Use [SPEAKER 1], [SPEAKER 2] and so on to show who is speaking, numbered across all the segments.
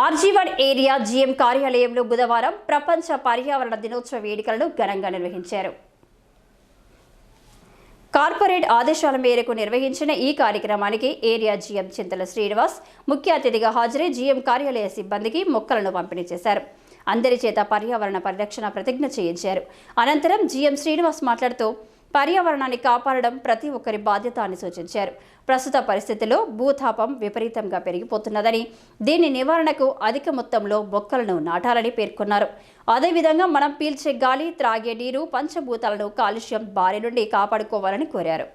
[SPEAKER 1] RG one area GM కార్యాలయంలో బుధవారం ప్రపంచ పర్యావరణ దినోత్సవ వేడుకలను ఘనంగా నిర్వహించారు. కార్పొరేట్ ఆదేశాల మేరకు నిర్వహించిన ఈ కార్యక్రమానికి ఏరియా జీఎం చింతల శ్రీనివాస్ ముఖ్య అతిథిగా హాజరై జీఎం కార్యాలయ సిబ్బందికి మొక్కలను పంపిణీ చేశారు. అందరి చేత పర్యావరణ పరిరక్షణ ప్రతిజ్ఞ చేయించారు. అనంతరం జీఎం శ్రీనివాస్ మాట్లాడుతూ పర్యావరణాన్ని కాపాడడం ప్రతి ఒక్కరి బాధ్యత అని సూచించారు. ప్రస్తుత పరిస్థితుల్లో భూతాపం విపరీతంగా పెరిగిపోతున్నదని దీని నివారణకు అధిక మొత్తంలో మొక్కలను నాటాలని పేర్కొన్నారు. అదేవిధంగా మనం పీల్చే గాలి త్రాగే నీరు పంచభూతాలను కాలుష్యం బారి నుండి కాపాడుకోవాలని కోరారు.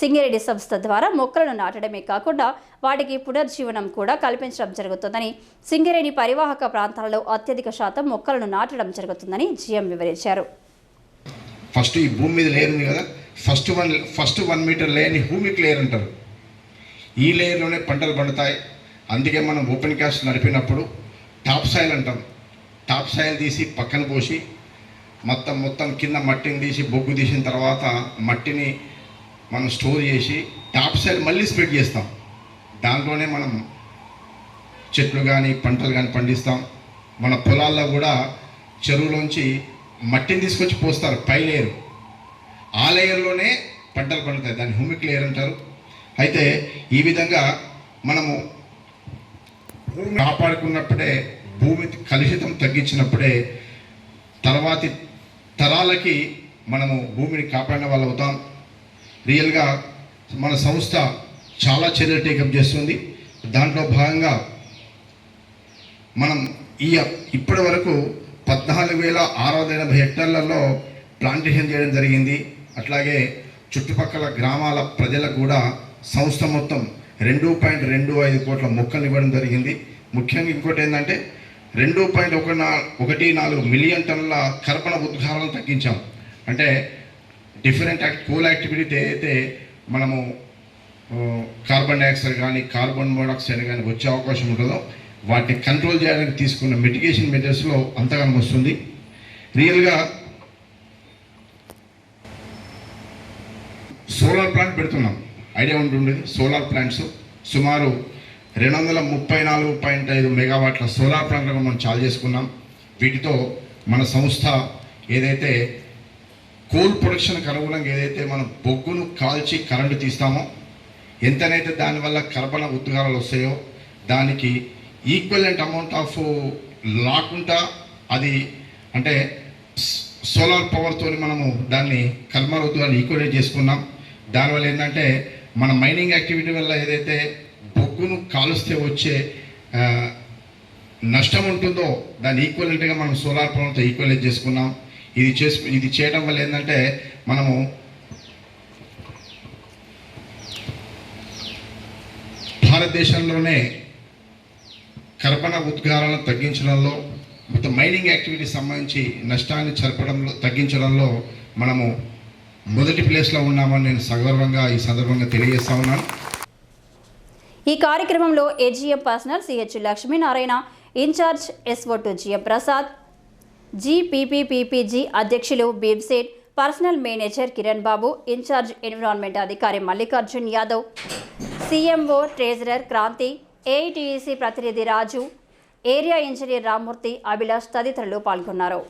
[SPEAKER 1] సింగరేణి సంస్థ ద్వారా మొక్కలను నాటడమే కాకుండా వాటికి పునర్జీవనం కూడా కల్పించడం జరుగుతుందని సింగరేణి పరివాహక ప్రాంతాలలో అత్యధిక శాతం మొక్కలను నాటడం జరుగుతుందని జీఎం వివరించారు.
[SPEAKER 2] ఫస్ట్ ఈ భూమి మీద లేయర్ ఉంది కదా first one first one metre లేయర్ని హ్యూమిక్ లేయర్ అంటారు. ఈ లేయర్లోనే పంటలు పండుతాయి. అందుకే మనం ఓపెన్ క్యాస్ట్ నడిపినప్పుడు టాప్ సాయిల్ అంటాం. టాప్ సాయిల్ తీసి పక్కన పోసి మొత్తం మొత్తం కింద మట్టిని తీసి బొగ్గు తీసిన తర్వాత మట్టిని మనం స్టోర్ చేసి టాప్ సాయిల్ మళ్ళీ స్ప్రెడ్ చేస్తాం. దాంట్లోనే మనం చెట్లు కానీ పంటలు కానీ పండిస్తాం. మన పొలాల్లో కూడా చెరువులోంచి మట్టిని తీసుకొచ్చి పోస్తారు పై లేయర్. ఆ లేయర్లోనే పంటలు పండుతాయి దాన్ని హ్యూమిక్ లేయర్ అంటారు. అయితే ఈ విధంగా మనము భూమి కాపాడుకున్నప్పుడే భూమి కలుషితం తగ్గించినప్పుడే తర్వాతి తరాలకి మనము భూమిని కాపాడిన వాళ్ళు అవుతాం. రియల్గా మన సంస్థ చాలా చర్యలు టేకప్ చేస్తుంది. దాంట్లో భాగంగా మనం ఈ ఇప్పటి వరకు పద్నాలుగు వేల ఆరు వందల ఎనభై హెక్టార్లలో ప్లాంటేషన్ చేయడం జరిగింది. అట్లాగే చుట్టుపక్కల గ్రామాల ప్రజలకు కూడా సంస్థ మొత్తం రెండు పాయింట్ రెండు ఐదు కోట్ల మొక్కలు ఇవ్వడం జరిగింది. ముఖ్యంగా ఇంకోటి ఏంటంటే రెండు పాయింట్ ఒక నా ఒకటి నాలుగు మిలియన్ టన్నుల కర్బన ఉద్గారాలను తగ్గించాం. అంటే డిఫరెంట్ యాక్ట్ కూల్ యాక్టివిటీ అయితే మనము కార్బన్ డైఆక్సైడ్ కానీ కార్బన్ మోనాక్సైడ్ కానీ వచ్చే అవకాశం ఉంటుందో వాటిని కంట్రోల్ చేయడానికి తీసుకున్న మిటిగేషన్ మెజర్స్లో అంతగానం వస్తుంది. రియల్గా సోలార్ ప్లాంట్ పెడుతున్నాం. ఐడియా ఉంటుండేది. సోలార్ ప్లాంట్స్ సుమారు రెండు వందల ముప్పై నాలుగు పాయింట్ ఐదు మెగావాట్ల సోలార్ ప్లాంట్లను మనం చాలు చేసుకున్నాం. వీటితో మన సంస్థ ఏదైతే కోల్ ప్రొడక్షన్కి అనుగుణంగా ఏదైతే మనం బొగ్గును కాల్చి కరెంటు తీస్తామో ఎంతనైతే దానివల్ల కర్బన ఉద్గారాలు వస్తాయో దానికి ఈక్వలెంట్ అమౌంట్ ఆఫ్ లాకుండా అది అంటే సోలార్ పవర్తో మనము దాన్ని కర్మల ఉద్గారాన్ని ఈక్వలేట్ చేసుకున్నాం. దానివల్ల ఏంటంటే మన మైనింగ్ యాక్టివిటీ వల్ల ఏదైతే బొగ్గును కాలుస్తే వచ్చే నష్టం ఉంటుందో దాన్ని ఈక్వలెంట్గా మనం సోలార్ పవర్తో ఈక్వలేట్ చేసుకున్నాం. ఇది చేసు ఇది చేయడం వల్ల ఏంటంటే మనము భారతదేశంలోనే కర్బన ఉద్గారాలను తగ్గించడంలో మొత్తం మైనింగ్ యాక్టివిటీ సంబంధించి నష్టాన్ని జరపడంలో తగ్గించడంలో మనము మొదటి ప్లేస్లో ఉన్నామని నేను సగర్వంగా ఈ సందర్భంగా తెలియజేస్తా ఉన్నాను.
[SPEAKER 1] ఈ కార్యక్రమంలో AGM personnel CH Lakshminarayana incharge SO to GM Prasad జీపీపీపీజీ అధ్యక్షులు భీమ్సేట్ personnel manager Kiran Babu incharge environment అధికారి Mallikarjun Yadav CMO treasurer Kranthi AITEC ప్రతినిధి రాజు ఏరియా ఇంజనీర్ రామ్మూర్తి అభిలాష్ తదితరులు పాల్గొన్నారు.